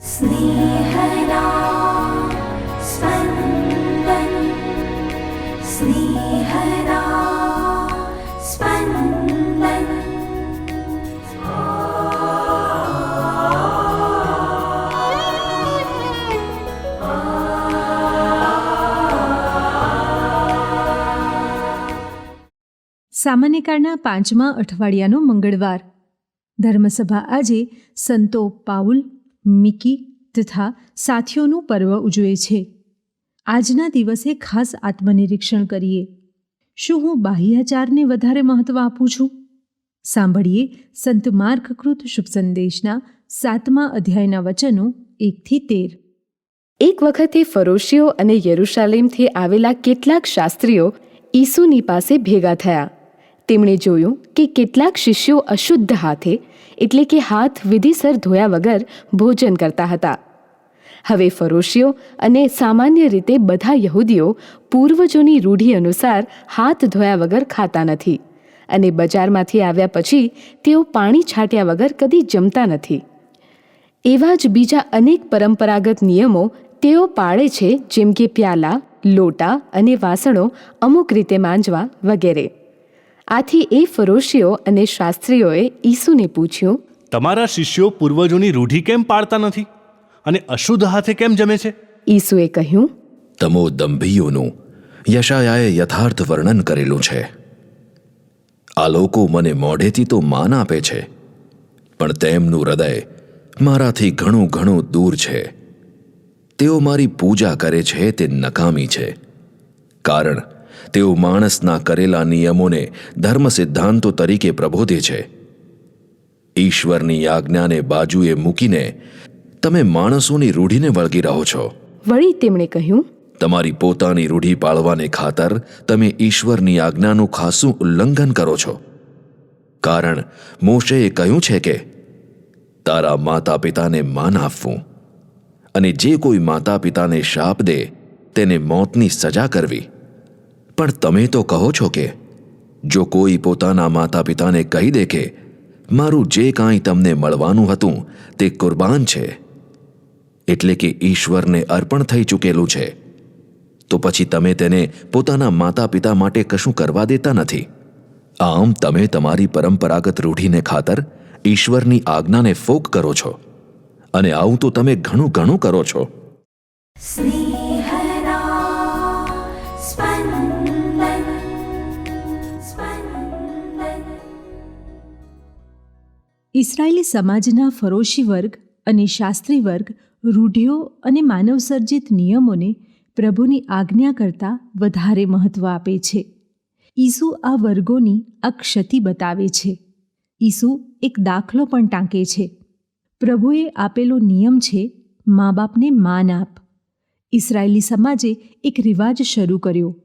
स्नेहदा स्पन्दन् स्नेहदा स्पन्दन् સામાન્ય કાળના પાંચમા અઠવાડિયાનો મંગળવાર ધર્મસભા આજે સંતો પાઉલ મિકી તથા સાથીઓનું પર્વ ઉજવે છે. આજના દિવસે ખાસ આત્મનિરીક્ષણ કરીએ. શું હું બાહ્યાચારને વધારે મહત્ત્વ આપું છું? સાંભળીએ સંત માર્ગકૃત શુભ સંદેશના સાતમા અધ્યાયના વચનો એકથી તેર. એક વખતે ફરોશીઓ અને યરુશાલેમથી આવેલા કેટલાક શાસ્ત્રીઓ ઈસુની પાસે ભેગા થયા. તેમણે જોયું કે કેટલાક શિષ્યો અશુદ્ધ હાથે, એટલે કે હાથ વિધિસર ધોયા વગર ભોજન કરતા હતા. હવે ફરોશીઓ અને સામાન્ય રીતે બધા યહૂદીઓ પૂર્વજોની રૂઢિ અનુસાર હાથ ધોયા વગર ખાતા નથી અને બજારમાંથી આવ્યા પછી તેઓ પાણી છાંટ્યા વગર કદી જમતા નથી. એવા જ બીજા અનેક પરંપરાગત નિયમો તેઓ પાળે છે જેમ કે પ્યાલા, લોટા અને વાસણો અમુક રીતે માંજવા વગેરે. આથી એ ફરોશીઓ અને શાસ્ત્રીઓએ ઈસુને પૂછ્યું તમારા શિષ્યો પૂર્વજોની રૂઢિ કેમ પાળતા નથી? અને અશુદ્ધ હાથે કેમ જમે છે? ઈસુએ કહ્યું તમો દંભીઓનું યશાયાએ યથાર્થ વર્ણન કરેલું છે. આ લોકો મને મોઢેથી તો માન આપે છે પણ તેમનું હૃદય મારાથી ઘણું ઘણું દૂર છે. તેઓ મારી પૂજા કરે છે તે નકામી છે. કારણ તેઓ માણસના કરેલા નિયમોને ધર્મ સિદ્ધાંતો તરીકે પ્રબોધે છે. ઈશ્વરની આજ્ઞાને બાજુએ મૂકીને તમે માણસોની રૂઢીને વળગી રહો છો. વળી તેમણે કહ્યું તમારી પોતાની રૂઢિ પાળવાને ખાતર તમે ઈશ્વરની આજ્ઞાનું ખાસું ઉલ્લંઘન કરો છો. કારણ મોશેએ કહ્યું છે કે તારા માતા પિતાને માન આપવું અને જે કોઈ માતા પિતાને શાપ દે તેને મોતની સજા કરવી. પણ તમે તો કહો છો કે, જો કોઈ પોતાના માતા પિતાને કહી દે કે મારું જે કાંઈ તમને મળવાનું હતું તે કુરબાન છે. એટલે કે ઈશ્વરને અર્પણ થઈ ચૂકેલું છે. તો પછી તમે તેને પોતાના માતા પિતા માટે કશું કરવા દેતા નથી. આમ તમે તમારી પરંપરાગત રૂઢીને ખાતર ઈશ્વરની આજ્ઞાને ફોક કરો છો. અને આવું તો તમે ઘણું ઘણું કરો છો. સ્નેહ ઇસરાયેલી સમાજના ફરોશી વર્ગ અને શાસ્ત્રી વર્ગ, રૂઢિઓ અને માનવસર્જિત નિયમોને પ્રભુની આજ્ઞા કરતાં વધારે મહત્ત્વ આપે છે. ઈસુ આ વર્ગોની આ ક્ષતિ બતાવે છે. ઈસુ એક દાખલો પણ ટાંકે છે. પ્રભુએ આપેલો નિયમ છે મા બાપને માન આપ. ઇસરાયેલી સમાજે એક રિવાજ શરૂ કર્યો.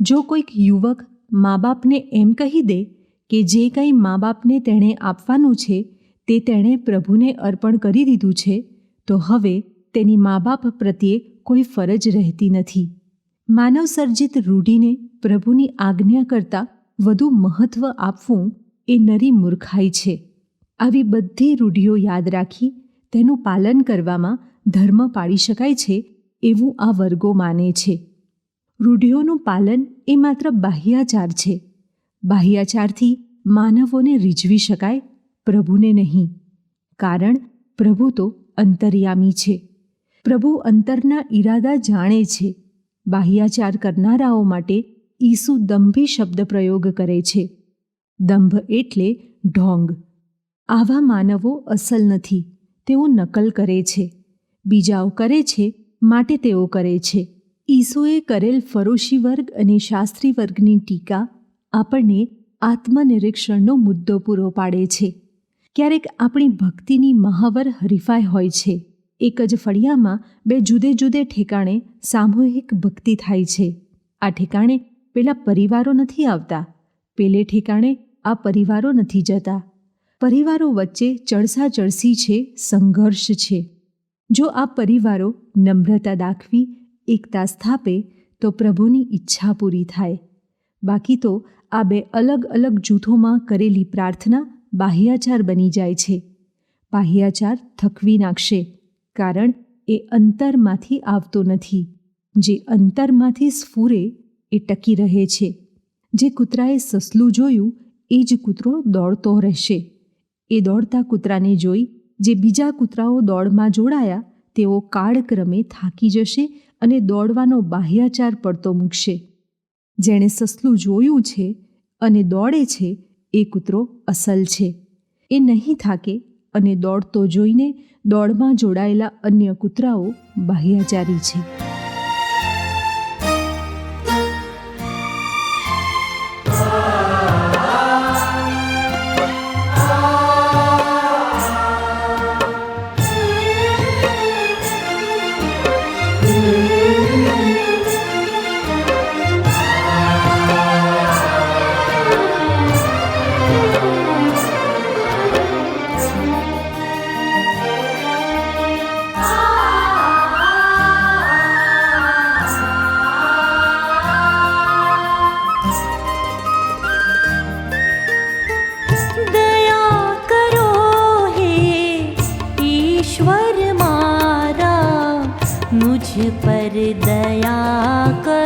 જો કોઈક યુવક મા બાપને એમ કહી દે કે જે કંઈ મા બાપને તેણે આપવાનું છે, તે તેણે પ્રભુને અર્પણ કરી દીધું છે, તો હવે તેની મા બાપ પ્રત્યે કોઈ ફરજ રહેતી નથી. માનવસર્જિત રૂઢિને પ્રભુની આજ્ઞા કરતાં વધુ મહત્ત્વ આપવું એ નરી મૂર્ખાઈ છે. આવી બધી રૂઢિઓ યાદ રાખી તેનું પાલન કરવામાં ધર્મ પાડી શકાય છે એવું આ વર્ગો માને છે. રૂઢિઓનું પાલન એ માત્ર બાહ્યાચાર છે. બાહ્યાચારથી માનવોને રીઝવી શકાય, પ્રભુને નહીં. કારણ, પ્રભુ તો અંતર્યામી છે. પ્રભુ અંતરના ઈરાદા જાણે છે. બાહ્યાચાર કરનારાઓ માટે ઈસુ દંભી શબ્દ પ્રયોગ કરે છે. દંભ એટલે ઢોંગ. આવા માનવો અસલ નથી. તેઓ નકલ કરે છે. બીજાઓ કરે છે માટે તેઓ કરે છે. ઈસુએ કરેલ ફરોશી વર્ગ અને શાસ્ત્રી વર્ગની ટીકા આપણને આત્મનિરીક્ષણનો મુદ્દો પૂરો પાડે છે. ક્યારેક આપણી ભક્તિની મહાવર હરીફાઈ હોય છે. એક જ ફળિયામાં બે જુદે જુદે ઠેકાણે સામૂહિક ભક્તિ થાય છે. આ ઠેકાણે પેલા પરિવારો નથી આવતા. પેલે ઠેકાણે આ પરિવારો નથી જતા. પરિવારો વચ્ચે ચડસા ચડસી છે, સંઘર્ષ છે. જો આ પરિવારો નમ્રતા દાખવી, એકતા સ્થાપે, તો પ્રભુની ઈચ્છા પૂરી થાય. બાકી તો આ બે અલગ અલગ જૂથોમાં કરેલી પ્રાર્થના બાહ્યાચાર બની જાય છે. બાહ્યાચાર થકવી નાખશે, કારણ એ અંતરમાંથી આવતો નથી. જે અંતરમાંથી સ્ફૂરે, એ ટકી રહે છે. જે કૂતરાએ સસલું જોયું, એ જ કૂતરો દોડતો રહેશે. એ દોડતા કૂતરાને જોઈ, જે બીજા કૂતરાઓ દોડમાં જોડાયા, તેઓ કાળક્રમે થાકી જશે અને દોડવાનો બાહ્યાચાર પડતો મૂકશે. જેણે સસલું જોયું છે અને દોડે છે એ કૂતરો અસલ છે. એ નહીં થાકે અને દોડતો જોઈને દોડમાં જોડાયેલા અન્ય કૂતરાઓ બાહ્યાચારી છે. हृदया कर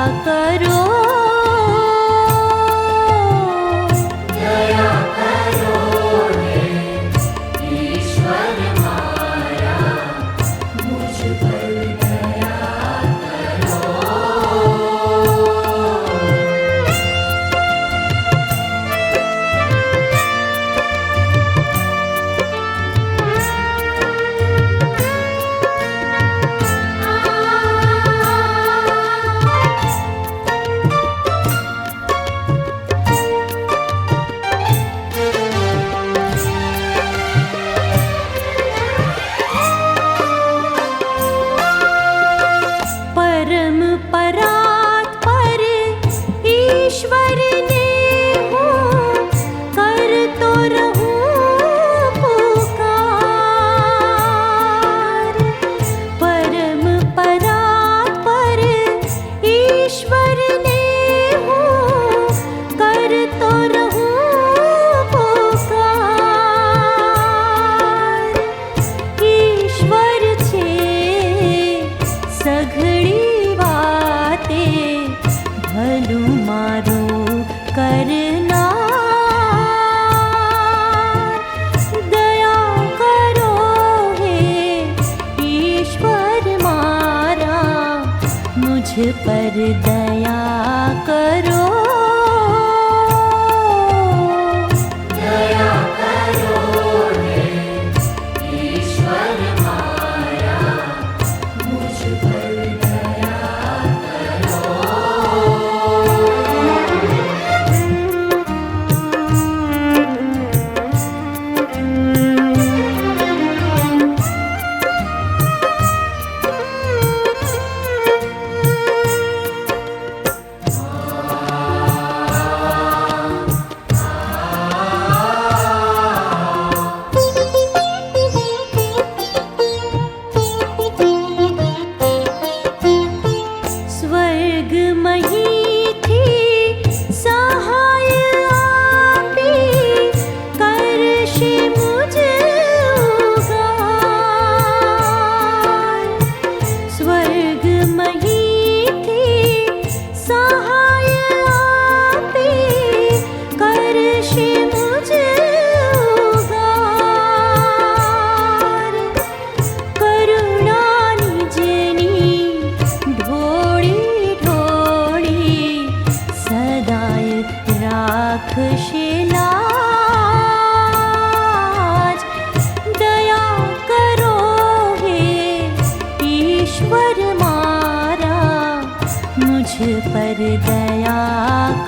પર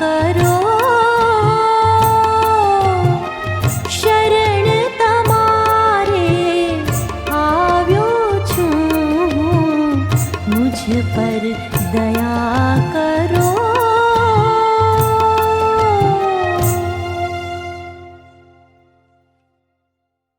करो